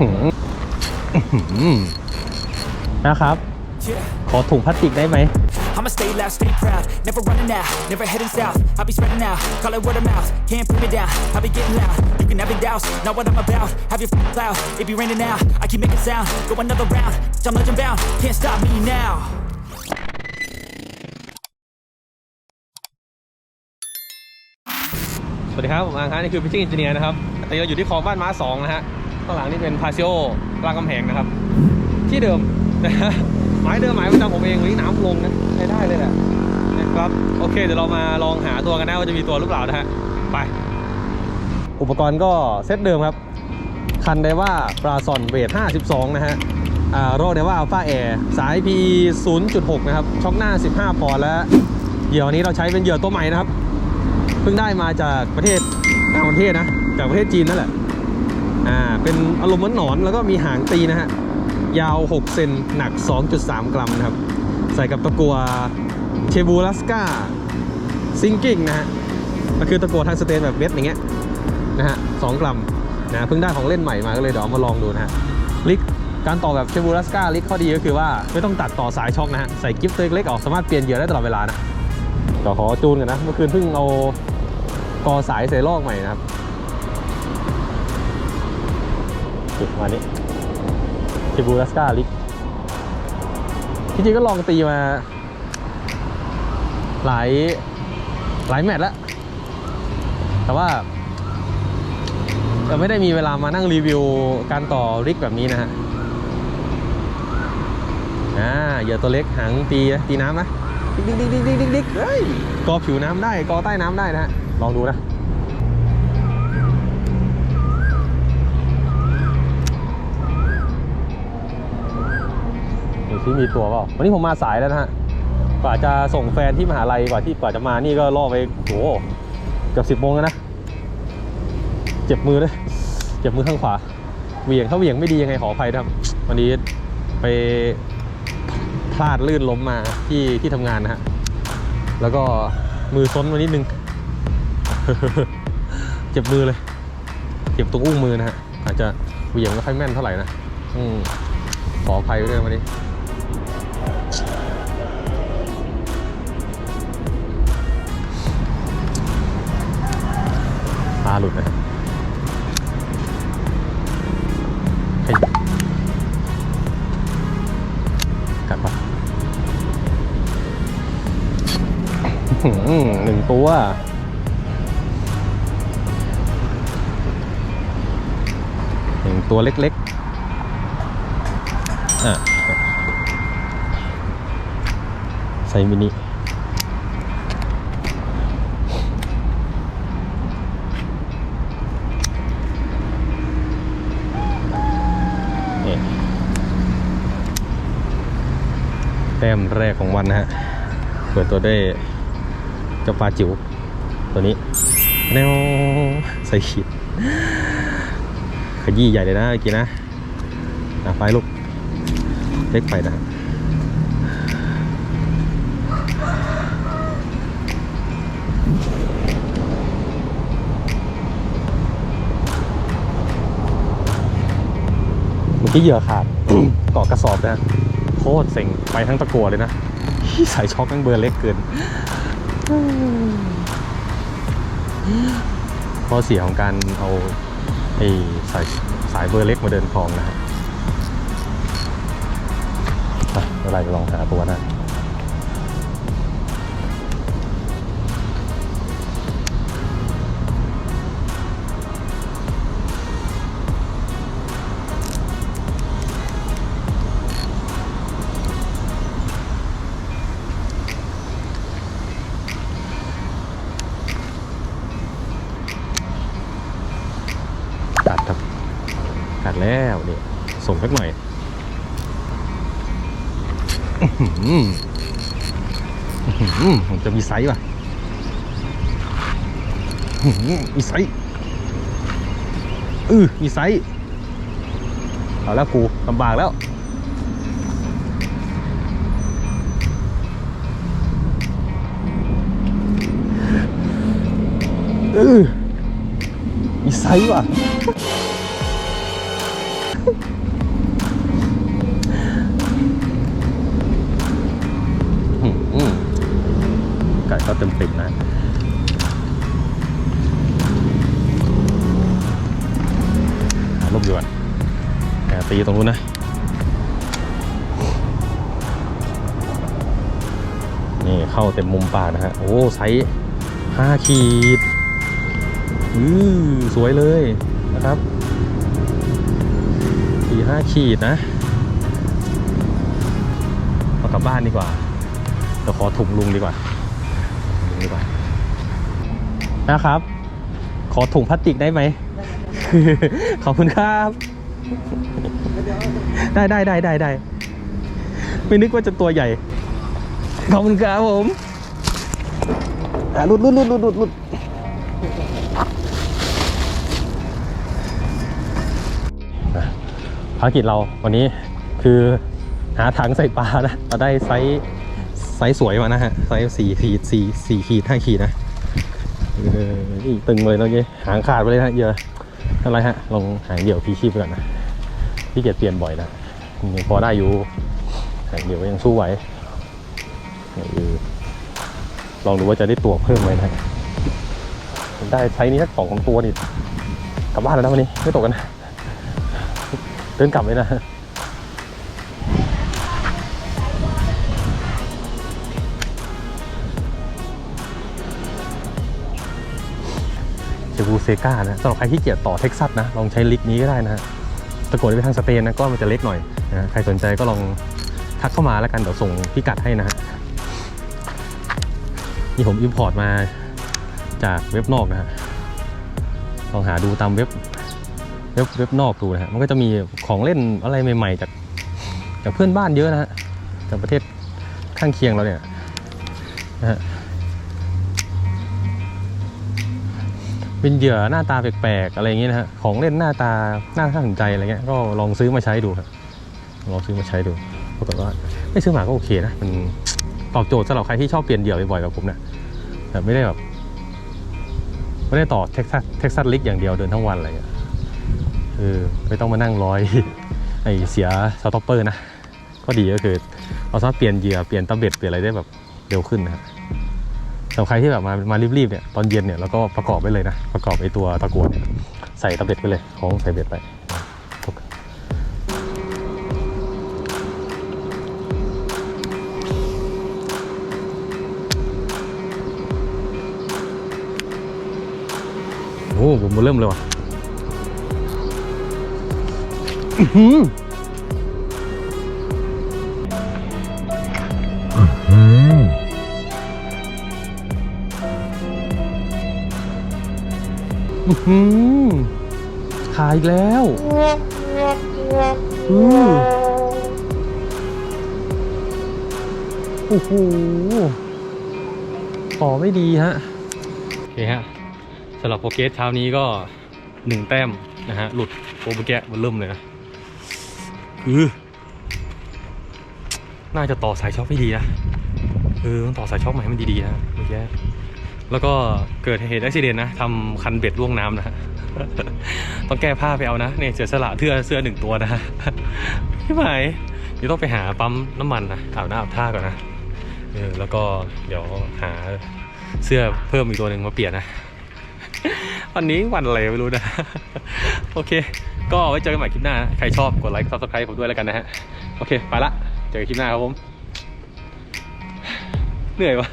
หืออื้อหือนะครับ Yeah. ขอถุงพลาสติกได้ไหม I'ma stay loud, stay proud, never running out, never heading south. I'll be spreading out, call it word of mouth. Can't put me down, I'll be getting loud. You can have it douse, not what I'm about. Have your f- cloud, it be raining now. I keep making sound, go another round. I'm legend bound, can't stop me now. สวัสดีครับ ผมอังคารนี่คือพิชิ่งอินจิเนียร์นะครับตอนนี้เราอยู่ที่คลองบ้านม้าสองนะฮะ ข้างหลังนี่เป็นพาซิโอรามคำแหงนะครับ ที่เดิมนะฮะหมายเดิมหมายประจำผมเองวันนี้น้ำลงนะใช้ได้เลยแหละนะครับโอเคเดี๋ยวเรามาลองหาตัวกันนะว่าจะมีตัวหรือเปล่านะฮะไป อุปกรณ์ก็เซตเดิมครับ คันไดว่าปลาซอนเวท 52 นะฮะอ่าโรไดว่าอัลฟาแอร์สาย P 0.6 นะครับ ช็อคหน้า 15 ปอนด์และเหยื่อนนี้เราใช้เป็นเหยื่อตัวใหม่นะครับ เพิ่งได้มาจากประเทศต่างประเทศนะ จากประเทศจีนนั่นแหละ อ่าเป็นอารมณ์เหมือนหนอนแล้วก็มีหางตีนะฮะยาว 6 เซนหนัก 2.3 กรัมนะครับ ใส่กับตะกัวเชบูลัสกาซิงกิ้งนะฮะก็คือตะกัวทางสเตนแบบเม็ดอย่างเงี้ยนะฮะสองกรัมนะเพิ่งได้ของเล่นใหม่มาก็เลยเดี๋ยวมาลองดูนะฮะลิกการต่อแบบเชบูลัสกาลิกข้อดีก็คือว่าไม่ต้องตัดต่อสายช็อคนะฮะใส่กิฟต์ตัวเล็กๆออกสามารถเปลี่ยนเหยื่อได้ตลอดเวลานะเดี๋ยวขอจูนกันนะเมื่อคืนเพิ่งเอากอสายใส่ลอกใหม่นะครับ จุดมานี้ทิบูลัสกาลิกจริงๆก็ลองตีมา หลาย หลายแมตช์แล้ว แต่ว่าเราไม่ได้มีเวลามานั่งรีวิวการต่อริกแบบนี้นะฮะ อ่าเหยื่อตัวเล็กหางตีตีน้ำนะ ดิ๊กดิ๊กดิ๊กดิ๊กดิ๊กดิ๊กเฮ้ยกอผิวน้ำได้กอใต้น้ำได้นะฮะ ลองดูนะ ที่มีตัวเปล่าวันนี้ผมมาสายแล้วนะฮะกว่าจะส่งแฟนที่มหาลัยกว่าที่กว่าจะมานี่ก็ล่อไปโหเกือบสิบโมงแล้วนะเจ็บมือเลยเจ็บมือข้างขวาเหวี่ยงถ้าเหวี่ยงไม่ดียังไงขออภัยนะครับ วันนี้ไปพลาดลื่นล้มมาที่ที่ทำงานนะฮะแล้วก็มือซ้นมานิดนึงเจ็บมือเลยเจ็บตรงอุ้งมือนะฮะอาจจะเหวี่ยงไม่ค่อยแม่นเท่าไหร่นะอืมขออภัยด้วยวันนี้ หลุดนะฮะเฮ้ยกัดปะหนึ่งตัวหนึ่งตัวเล็กๆ อะไซส์มินินี่แต้ มแรกของวันนะฮะ เปิดตัวได้เจ้าปลาจิ๋วตัวนี้แนวใส่ขีด ขยี้ใหญ่เลยนะเมื่อกี้นะอะไปลูก เล็กไปนะเมื่อกี้เหยื่อขาดเกาะกระสอบนะ ตรเซ็งไปทั้งตะกัวเลยนะสายช็อคตั้งเบอร์เล็กเกินข้อเสียของการเอาไอ้สายสายเบอร์เล็กมาเดินคลองนะฮะไปเมื่อไรจะลองหาตัวนะ สักหน่อยผมจะมีไซส์ป่ะมีไซส์อือมีไซส์เอาแล้วกูลำบากแล้วเออมีไซส์ว่ะ อ่าตีตรงนู้นนะ นี่เข้าเต็มมุมปากนะฮะ โอ้ไซส์ห้าขีดอือสวยเลยนะครับสี่ห้าขีดนะเอากลับบ้านดีกว่าเดี๋ยวขอถุงลุงดีกว่าถุงดีกว่า นะครับ ขอถุงพลาสติกได้ไหมขอบคุณครับ ได้ได้ได้ได้ได้ไม่นึกว่าจะตัวใหญ่ ขอบคุณครับผมอะหลุดลุดลุดลุดลุดลุดภารกิจเราวันนี้คือหาถังใส่ปลานะเราได้ไซส์ไซส์สวยมานะฮะ ไซส์สี่ขีดสี่สี่ขีดห้าขีดนะนี่ตึงเลยเมื่อกี้หางขาดไปเลยนะเยอะอะไรฮะ ลองหางเดี่ยวพีชีพก่อนนะ พี่เกียจเปลี่ยนบ่อยนะยังพอได้อยู่เดี่ยวยังสู้ไหวอลองดูว่าจะได้ตัวเพิ่มไหมนะได้ไซส์นี้สักสองสามตัวนี่กลับบ้านแล้วนะวันนี้ไม่ตกกันนะเดินกลับเลยนะเจบูเซกานะสำหรับใครที่เกียจต่อเท็กซัสนะ ลองใช้ลิกนี้ก็ได้นะ ฮะตะโกนไปทางสเปนนะก็มันจะเล็กหน่อยนะใครสนใจก็ลองทักเข้ามาแล้วกันเดี๋ยวส่งพิกัดให้นะฮะนี่ผมอิมพอร์ตมาจากเว็บนอกนะฮะลองหาดูตามเว็บเว็บเว็บนอกดูนะฮะมันก็จะมีของเล่นอะไรใหม่ ๆ จากจากเพื่อนบ้านเยอะนะฮะจากประเทศข้างเคียงเราเนี่ยนะฮะ เป็นเหยื่อหน้าตาแปลกๆอะไรอย่างเงี้ยนะฮะของเล่นหน้าตาน่าสนใจอะไรเงี้ยก็ลองซื้อมาใช้ดูครับลองซื้อมาใช้ดูปรากฏว่าไม่ซื้อหมาก็โอเคนะมันตอบโจทย์สำหรับใครที่ชอบเปลี่ยนเหยื่อบ่อยๆแบบผมเนี่ยแต่ไม่ได้แบบไม่ได้ต่อเท็กซัสเท็กซัสลิกอย่างเดียวเดินทั้งวันอะไรเงี้ยเออไม่ต้องมานั่งร้อยไอเสียสต็อปเปอร์นะก็ดีก็คือเราสามารถเปลี่ยนเหยื่อเปลี่ยนตะเบ็ดเปลี่ยนอะไรได้แบบเร็วขึ้นนะฮะ สำหรับใครที่แบบมามารีบๆเนี่ยตอนเย็นเนี่ยเราก็ประกอบไว้เลยนะประกอบไอตัวตะกั่วเนี่ยใส่ตะเบ็ดไปเลยของใส่เบ็ดไปโอ้ผมเริ่มเลยว่ะ อื้อหือขายอีกแล้วอือโอ้โหต่อไม่ดีฮะโอเคฮะสำหรับโปรเกสเช้านี้ก็หนึ่งแต้มนะฮะ หลุดโปรแกะมันเริ่มเลยนะคือน่าจะต่อสายช็อคให้ดีนะเออต้องต่อสายช็อคใหม่ให้มันดีๆนะเมื่อกี้ แล้วก็เกิดเหตุอุบิเหตุนะทำคันเบ็ดล่วงน้ำนะฮะต้องแก้ผ้าไปเอานะเนี่ยเสียสละเสื้อเสื้อหนึ่งตัวนะพี่หมเดี๋ยวต้องไปหาปั๊มน้ำมันนะอาบน้ำอาบท่าก่อนนะเออแล้วก็เดี๋ยวหาเสื้อเพิ่มอีกตัวหนึ่งมาเปลี่ยนนะวันนี้วันอะไรไม่รู้นะ โอเค ก็ไว้เจอกันใหม่คลิปหน้านะใครชอบกดไลค์กดซับสไครต์ผมด้วยแล้วกันนะฮะ โอเค ไปละ เจอกันคลิปหน้าครับผม เหนื่อยวะ